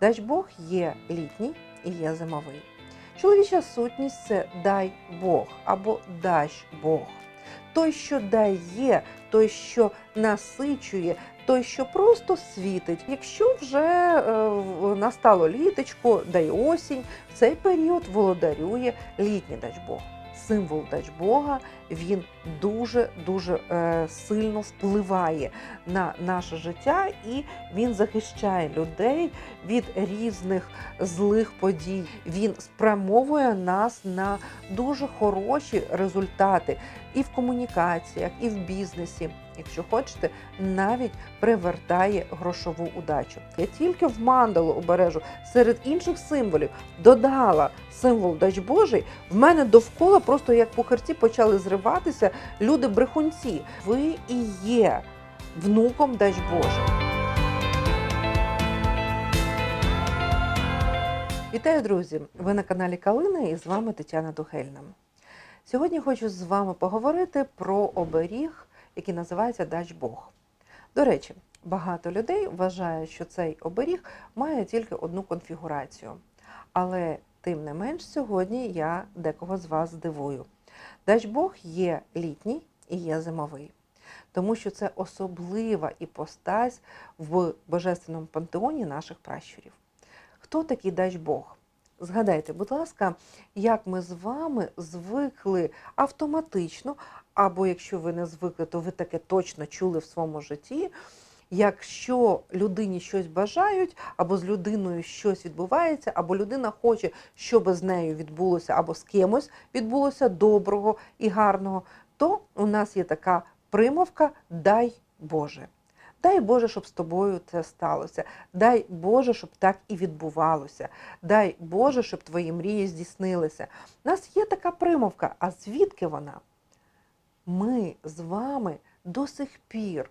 Дач Бог є літній і є зимовий. Чоловіча сутність це дай Бог або дач Бог. Той, що дає, той, що насичує, той, що просто світить. Якщо вже е, настало літочко, да й осінь, в цей період володарює літній дач Бог. Символ дач Бога він дуже дуже е, сильно впливає на наше життя і він захищає людей від різних злих подій. Він спрямовує нас на дуже хороші результати і в комунікаціях, і в бізнесі. Якщо хочете, навіть привертає грошову удачу. Я тільки в мандалу обережу серед інших символів додала символ дач Божий. В мене довкола просто як пухарці почали зриватися люди-брехунці. Ви і є внуком дач Божий. Вітаю, друзі! Ви на каналі Калина і з вами Тетяна Духельна. Сьогодні хочу з вами поговорити про оберіг, який називається Дач Бог. До речі, багато людей вважають, що цей оберіг має тільки одну конфігурацію. Але тим не менш, сьогодні я декого з вас здивую. Дач Бог є літній і є зимовий. Тому що це особлива іпостась в божественному пантеоні наших пращурів. Хто такий дач Бог? Згадайте, будь ласка, як ми з вами звикли автоматично, або якщо ви не звикли, то ви таке точно чули в своєму житті. Якщо людині щось бажають, або з людиною щось відбувається, або людина хоче, щоб з нею відбулося, або з кимось відбулося доброго і гарного, то у нас є така примовка Дай Боже. Дай Боже, щоб з тобою це сталося. Дай Боже, щоб так і відбувалося. Дай Боже, щоб твої мрії здійснилися. У нас є така примовка. А звідки вона? Ми з вами до сих пір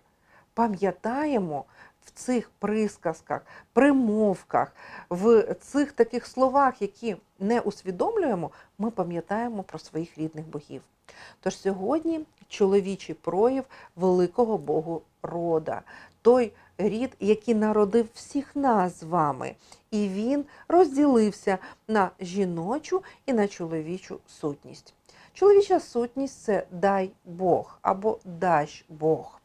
пам'ятаємо в цих присказках, примовках, в цих таких словах, які не усвідомлюємо, ми пам'ятаємо про своїх рідних богів. Тож сьогодні чоловічий прояв великого Богу рода, той рід, який народив всіх нас з вами, і він розділився на жіночу і на чоловічу сутність. Чоловіча сутність це дай Бог або дач Бог.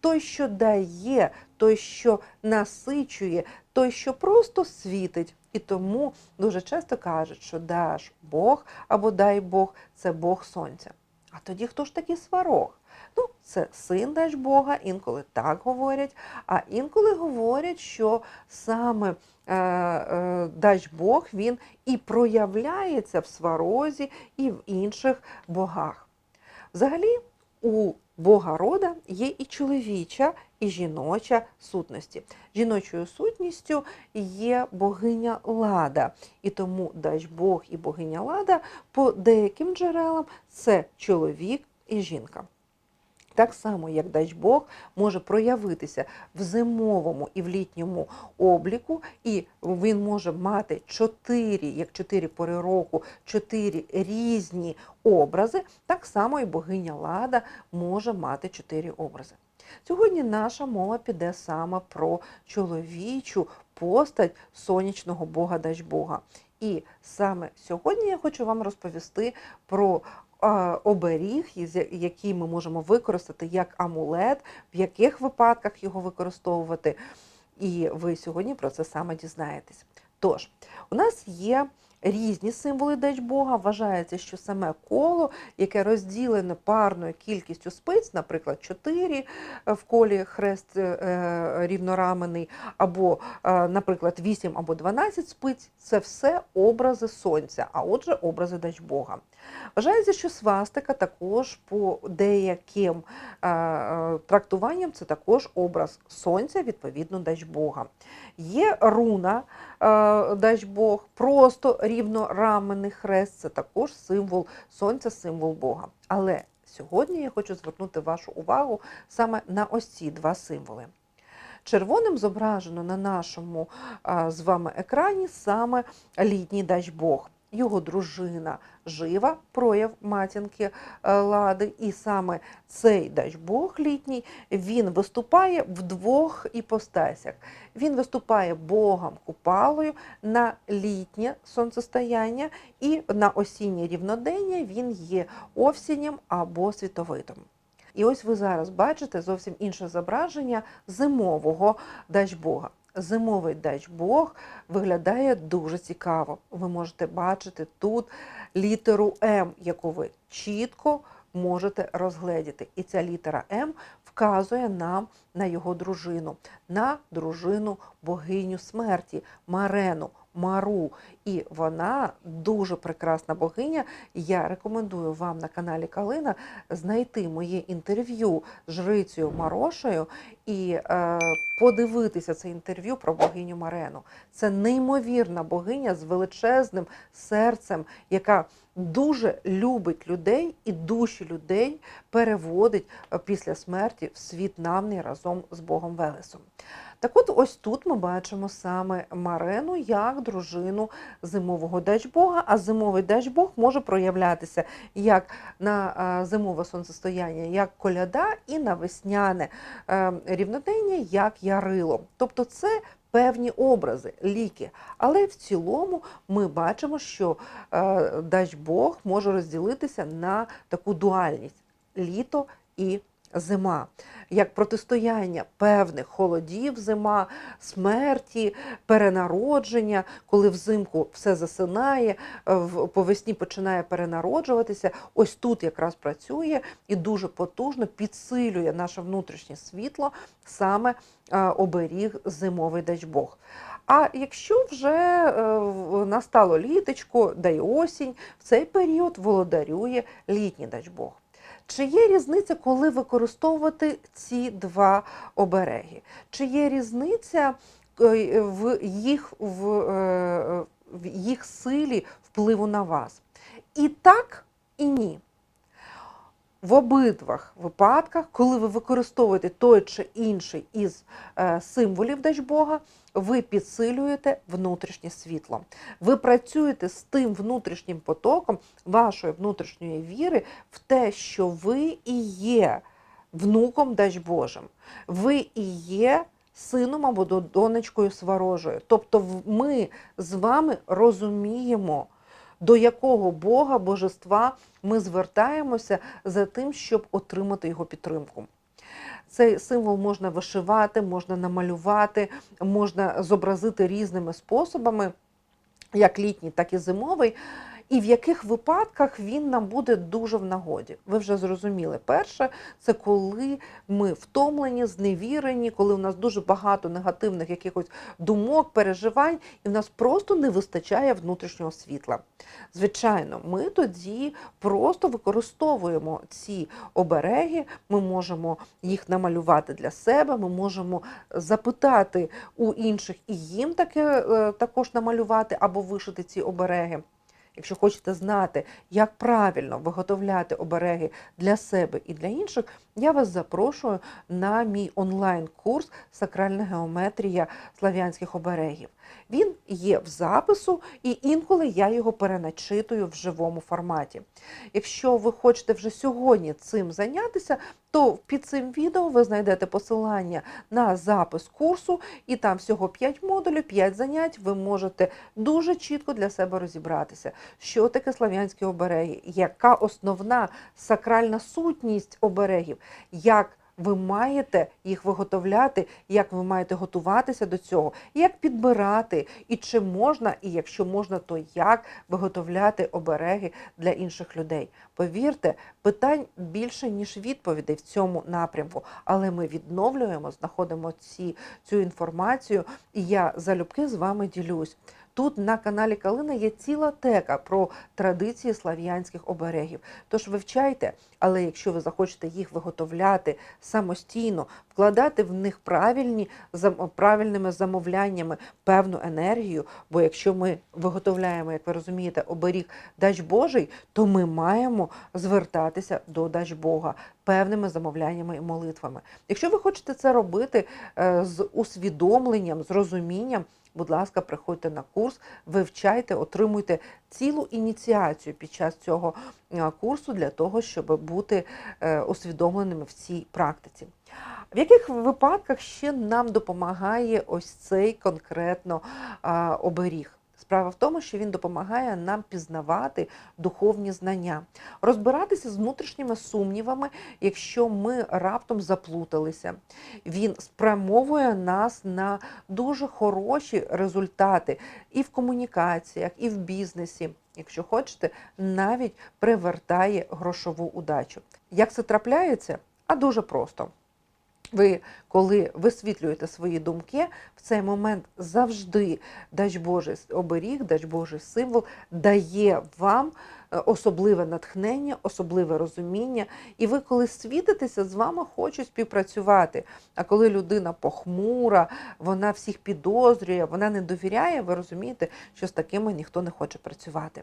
Той, що дає, той, що насичує, той, що просто світить. І тому дуже часто кажуть, що даш Бог або дай Бог це Бог сонця. А тоді хто ж такий сварог? Ну, це син дач Бога, інколи так говорять, а інколи говорять, що саме е, е, дач Бог він і проявляється в сварозі і в інших богах. Взагалі, у Бога рода є і чоловіча, і жіноча сутності. Жіночою сутністю є богиня Лада, і тому дач Бог і богиня Лада по деяким джерелам це чоловік і жінка. Так само, як дач Бог може проявитися в зимовому і в літньому обліку, і він може мати чотири, як чотири пори року, чотири різні образи, так само і богиня Лада може мати чотири образи. Сьогодні наша мова піде саме про чоловічу постать сонячного Бога дач Бога. І саме сьогодні я хочу вам розповісти про оберіг, який ми можемо використати як амулет, в яких випадках його використовувати. І ви сьогодні про це саме дізнаєтесь. Тож, у нас є різні символи дач Бога. Вважається, що саме коло, яке розділене парною кількістю спиць, наприклад, 4 в колі хрест е, рівнорамений, або, е, наприклад, 8 або 12 спиць, це все образи сонця, а отже, образи дач Бога. Вважається, що свастика також по деяким е, е, трактуванням це також образ сонця, відповідно, дач Бога. Є руна дач Бог, просто рівнораменний хрест це також символ сонця, символ Бога. Але сьогодні я хочу звернути вашу увагу саме на ось ці два символи. Червоним зображено на нашому з вами екрані саме літній дач Бог. Його дружина жива, прояв матінки е, лади, і саме цей дачбог літній він виступає в двох іпостасях. Він виступає Богом Купалою на літнє сонцестояння, і на осіннє рівнодення він є овсінням або світовидом. І ось ви зараз бачите зовсім інше зображення зимового дачбога. Зимовий дачбог виглядає дуже цікаво. Ви можете бачити тут літеру М, яку ви чітко можете розгледіти. І ця літера М вказує нам на його дружину, на дружину богиню смерті Марену. Мару, і вона дуже прекрасна богиня. Я рекомендую вам на каналі Калина знайти моє інтерв'ю з жрицею Марошею і е, подивитися це інтерв'ю про богиню Марену. Це неймовірна богиня з величезним серцем, яка дуже любить людей і душі людей переводить е, після смерті в світ навний разом з Богом Велесом. Так от ось тут ми бачимо саме Марену як дружину зимового дачбога, а зимовий дачбог може проявлятися як на е, зимове сонцестояння, як коляда, і на весняне е, рівнодення, як ярило. Тобто це певні образи, ліки. Але в цілому ми бачимо, що е, дачбог може розділитися на таку дуальність літо і зима, як протистояння певних холодів, зима, смерті, перенародження, коли взимку все засинає, е, по весні починає перенароджуватися. Ось тут якраз працює і дуже потужно підсилює наше внутрішнє світло саме е, оберіг зимовий дачбог. А якщо вже е, настало літочко, да й осінь, в цей період володарює літній дачбог. Чи є різниця, коли використовувати ці два обереги? Чи є різниця е, в їх, в, е, в їх силі впливу на вас? І так, і ні. В обидвах випадках, коли ви використовуєте той чи інший із е, символів Дачбога, ви підсилюєте внутрішнє світло. Ви працюєте з тим внутрішнім потоком вашої внутрішньої віри в те, що ви і є внуком Дач Божим. Ви і є сином або донечкою сварожою. Тобто ми з вами розуміємо, до якого Бога, божества ми звертаємося за тим, щоб отримати його підтримку. Цей символ можна вишивати, можна намалювати, можна зобразити різними способами, як літній, так і зимовий. І в яких випадках він нам буде дуже в нагоді. Ви вже зрозуміли. Перше, це коли ми втомлені, зневірені, коли у нас дуже багато негативних якихось думок, переживань, і в нас просто не вистачає внутрішнього світла. Звичайно, ми тоді просто використовуємо ці обереги, ми можемо їх намалювати для себе, ми можемо запитати у інших і їм таке е, також намалювати або вишити ці обереги. Якщо хочете знати, як правильно виготовляти обереги для себе і для інших, я вас запрошую на мій онлайн-курс Сакральна геометрія слав'янських оберегів. Він є в запису, і інколи я його переначитую в живому форматі. Якщо ви хочете вже сьогодні цим зайнятися, то під цим відео ви знайдете посилання на запис курсу, і там всього 5 модулів, 5 занять. Ви можете дуже чітко для себе розібратися, що таке слав'янські обереги, яка основна сакральна сутність оберегів, як ви маєте їх виготовляти, як ви маєте готуватися до цього, як підбирати, і чи можна, і якщо можна, то як виготовляти обереги для інших людей. Повірте, питань більше ніж відповідей в цьому напрямку, але ми відновлюємо, знаходимо ці, цю інформацію, і я залюбки з вами ділюсь. Тут на каналі Калина є ціла тека про традиції слав'янських оберегів. Тож вивчайте, але якщо ви захочете їх виготовляти самостійно, вкладати в них правильні правильними замовляннями певну енергію. Бо якщо ми виготовляємо, як ви розумієте, оберіг дач Божий, то ми маємо звертатися до дач Бога певними замовляннями і молитвами. Якщо ви хочете це робити е, з усвідомленням, з розумінням, будь ласка, приходьте на курс, вивчайте, отримуйте цілу ініціацію під час цього е, курсу для того, щоб бути е, усвідомленими в цій практиці. В яких випадках ще нам допомагає ось цей конкретно оберіг? Справа в тому, що він допомагає нам пізнавати духовні знання, розбиратися з внутрішніми сумнівами, якщо ми раптом заплуталися. Він спрямовує нас на дуже хороші результати і в комунікаціях, і в бізнесі. Якщо хочете, навіть привертає грошову удачу. Як це трапляється? А дуже просто. Ви, коли висвітлюєте свої думки, в цей момент завжди дач Божий оберіг, дач Божий символ дає вам е, особливе натхнення, особливе розуміння. І ви, коли світитеся, з вами хочуть співпрацювати. А коли людина похмура, вона всіх підозрює, вона не довіряє, ви розумієте, що з такими ніхто не хоче працювати.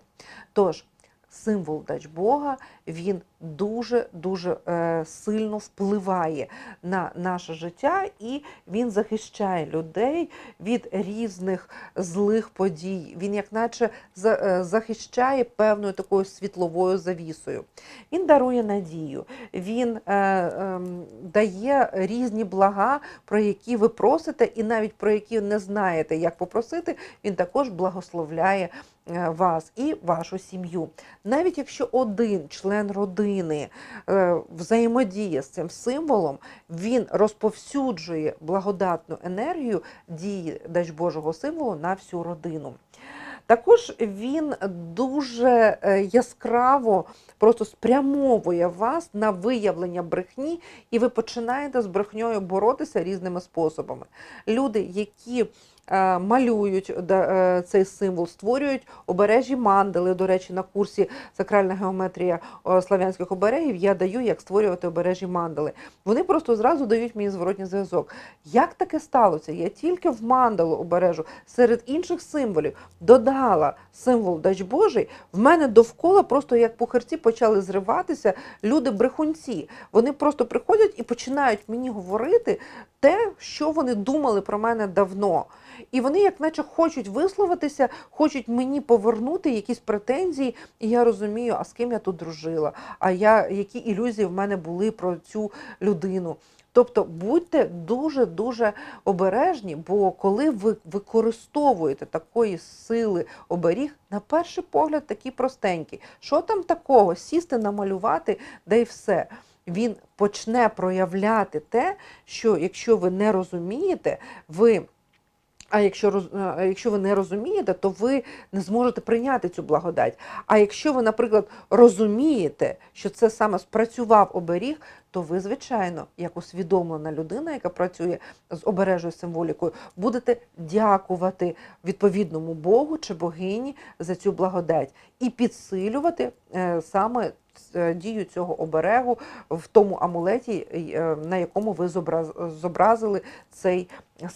Тож, символ дач Бога, він дуже-дуже е, сильно впливає на наше життя і він захищає людей від різних злих подій. Він, як наче, е, захищає певною такою світловою завісою. Він дарує надію, він е, е, дає різні блага, про які ви просите, і навіть про які не знаєте, як попросити, він також благословляє вас і вашу сім'ю. Навіть якщо один член родини е, взаємодіє з цим символом, він розповсюджує благодатну енергію дії дач Божого символу на всю родину. Також він дуже е, яскраво просто спрямовує вас на виявлення брехні, і ви починаєте з брехньою боротися різними способами. Люди, які е, малюють е, цей символ, створюють обережі мандали. До речі, на курсі сакральна геометрія е, славянських оберегів я даю, як створювати обережі мандали. Вони просто зразу дають мені зворотній зв'язок. Як таке сталося? Я тільки в мандалу обережу серед інших символів додала символ Дач Божий. В мене довкола просто як пухарці почали зриватися люди-брехунці. Вони просто приходять і починають мені говорити те, що вони думали про мене давно. І вони, як наче, хочуть висловитися, хочуть мені повернути якісь претензії, і я розумію, а з ким я тут дружила, а я які ілюзії в мене були про цю людину. Тобто будьте дуже-дуже обережні, бо коли ви використовуєте такої сили оберіг, на перший погляд такі простенькі. Що там такого? Сісти, намалювати, да й все. Він почне проявляти те, що якщо ви не розумієте, ви. А якщо а якщо ви не розумієте, то ви не зможете прийняти цю благодать. А якщо ви, наприклад, розумієте, що це саме спрацював оберіг, то ви, звичайно, як усвідомлена людина, яка працює з обережою символікою, будете дякувати відповідному Богу чи богині за цю благодать і підсилювати е, саме е, дію цього оберегу в тому амулеті, е, на якому ви зобраз- зобразили цей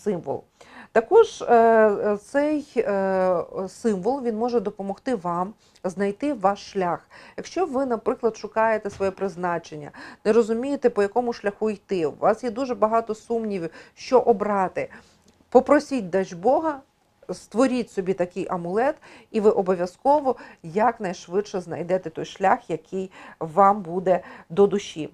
символ. Також е, е, цей е, символ він може допомогти вам знайти ваш шлях. Якщо ви, наприклад, шукаєте своє призначення, не розумієте, по якому шляху йти, у вас є дуже багато сумнівів, що обрати. Попросіть дач Бога, створіть собі такий амулет, і ви обов'язково якнайшвидше знайдете той шлях, який вам буде до душі.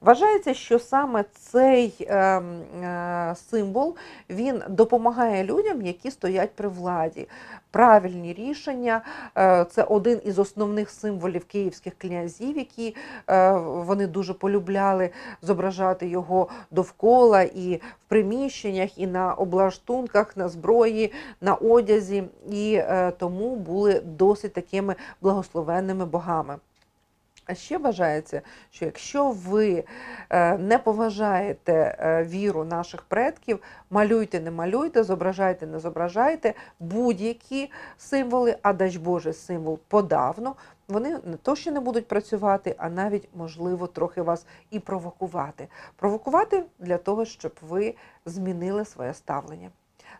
Вважається, що саме цей е, е, символ він допомагає людям, які стоять при владі. Правильні рішення е, це один із основних символів київських князів, які е, вони дуже полюбляли зображати його довкола і в приміщеннях, і на облаштунках, на зброї, на одязі, і тому були досить такими благословенними богами. А ще вважається, що якщо ви е, не поважаєте е, віру наших предків, малюйте, не малюйте, зображайте, не зображайте будь-які символи, а дач Боже символ подавно, вони не то, що не будуть працювати, а навіть, можливо, трохи вас і провокувати. Провокувати для того, щоб ви змінили своє ставлення.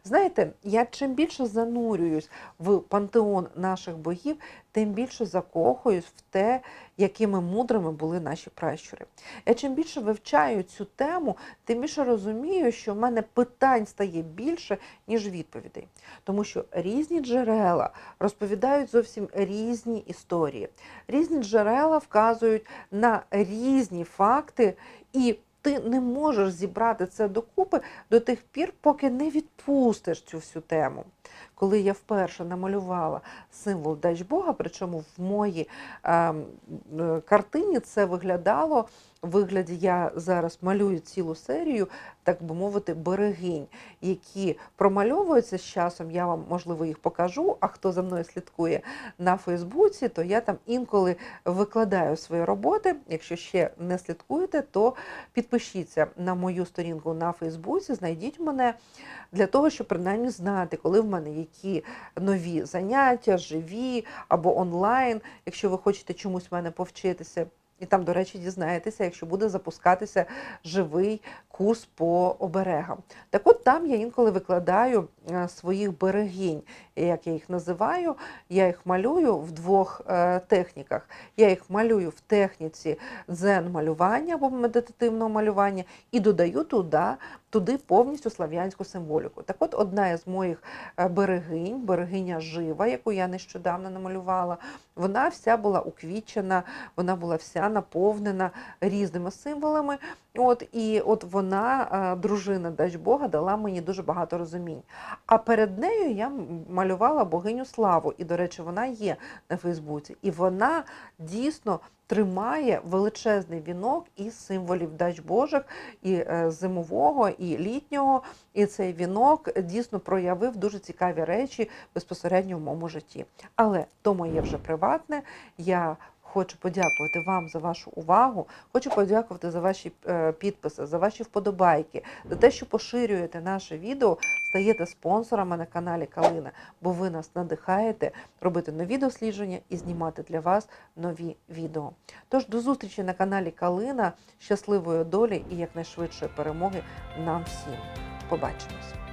Знаєте, я чим більше занурююсь в пантеон наших богів, тим більше закохуюсь в те, якими мудрими були наші пращури. Я чим більше вивчаю цю тему, тим більше розумію, що в мене питань стає більше, ніж відповідей. Тому що різні джерела розповідають зовсім різні історії. Різні джерела вказують на різні факти, і ти не можеш зібрати це докупи до тих пір, поки не відпустиш цю всю тему. Коли я вперше намалювала символ Дачбога, причому в моїй ем, е, картині це виглядало в вигляді, я зараз малюю цілу серію, так би мовити, берегинь, які промальовуються з часом. Я вам, можливо, їх покажу. А хто за мною слідкує на Фейсбуці, то я там інколи викладаю свої роботи. Якщо ще не слідкуєте, то підпишіться на мою сторінку на Фейсбуці, знайдіть мене для того, щоб принаймні знати, коли в мене які нові заняття, живі або онлайн, якщо ви хочете чомусь в мене повчитися. І там, до речі, дізнаєтеся, якщо буде запускатися живий курс по оберегам. Так от там я інколи викладаю е, своїх берегінь, як я їх називаю. Я їх малюю в двох е, техніках. Я їх малюю в техніці дзен-малювання або медитативного малювання і додаю туди, туди повністю слав'янську символіку. Так от одна із моїх е, берегинь, берегиня жива, яку я нещодавно намалювала, вона вся була уквічена, вона була вся наповнена різними символами. От і от вона, е, дружина Дачбога, дала мені дуже багато розумінь. А перед нею я малювала богиню Славу, і, до речі, вона є на Фейсбуці. І вона дійсно тримає величезний вінок із символів дач Божих, і е, зимового, і літнього. І цей вінок дійсно проявив дуже цікаві речі безпосередньо в моєму житті. Але то моє вже приватне. Я Хочу подякувати вам за вашу увагу. Хочу подякувати за ваші е, підписи, за ваші вподобайки, за те, що поширюєте наше відео, стаєте спонсорами на каналі Калина, бо ви нас надихаєте робити нові дослідження і знімати для вас нові відео. Тож до зустрічі на каналі Калина, щасливої долі і якнайшвидшої перемоги нам всім. Побачимось!